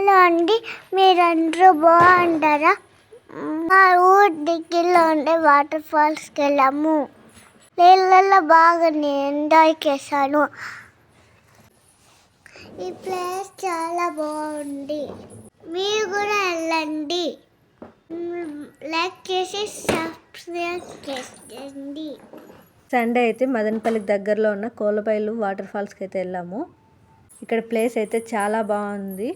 Hello అండి మీరందరూ బాగుంటారా మా ఊరు దగ్గరలో ఉండే వాటర్ ఫాల్స్కి వెళ్ళాము. నీళ్ళల్లో బాగా నేను ఎంజాయ్ చేశాను. ఈ ప్లేస్ చాలా బాగుంది. మీరు కూడా వెళ్ళండి. లైక్ చేసి సబ్స్క్రైబ్ చేయండి సండే అయితే మదనపల్లికి దగ్గరలో ఉన్న కోలబైలు వాటర్ ఫాల్స్కి అయితే వెళ్ళాము. ఇక్కడ ప్లేస్ అయితే చాలా బాగుంది.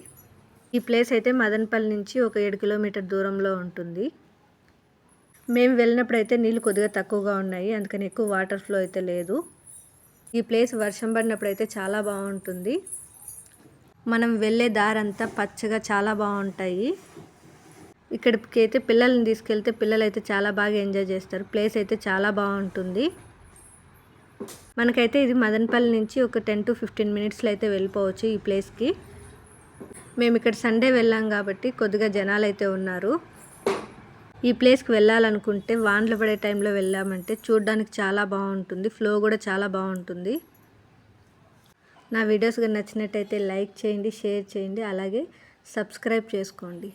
ఈ ప్లేస్ అయితే మదనపల్లి నుంచి ఒక ఏడు కిలోమీటర్ దూరంలో ఉంటుంది. మేము వెళ్ళినప్పుడు అయితే నీళ్ళు కొద్దిగా తక్కువగా ఉన్నాయి. అందుకని ఎక్కువ వాటర్ ఫ్లో అయితే లేదు. ఈ ప్లేస్ వర్షం పడినప్పుడు అయితే చాలా బాగుంటుంది. మనం వెళ్ళే దారంతా పచ్చగా చాలా బాగుంటాయి. ఇక్కడికి అయితే పిల్లల్ని తీసుకెళ్తే పిల్లలు అయితే చాలా బాగా ఎంజాయ్ చేస్తారు. ప్లేస్ అయితే చాలా బాగుంటుంది. మనకైతే ఇది మదనపల్లి నుంచి ఒక టెన్ టు ఫిఫ్టీన్ మినిట్స్లో అయితే వెళ్ళిపోవచ్చు ఈ ప్లేస్కి. మేము ఇక్కడ సండే వెళ్ళాం కాబట్టి కొద్దిగా జనాలు అయితే ఉన్నారు. ఈ ప్లేస్కి వెళ్ళాలనుకుంటే వానలు పడే టైంలో వెళ్ళామంటే చూడడానికి చాలా బాగుంటుంది ఫ్లో కూడా చాలా బాగుంటుంది. నా వీడియోస్ కానీ నచ్చినట్టయితే లైక్ చేయండి షేర్ చేయండి అలాగే సబ్స్క్రైబ్ చేసుకోండి.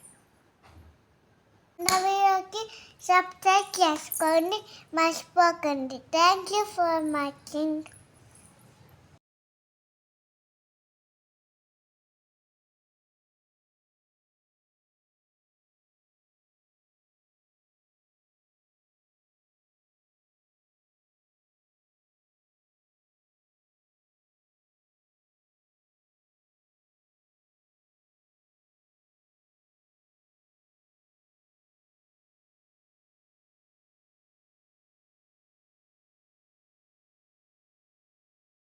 నా వీడియోకి సబ్స్క్రైబ్ చేసుకోండి మర్చిపోకండి. Thank you for watching.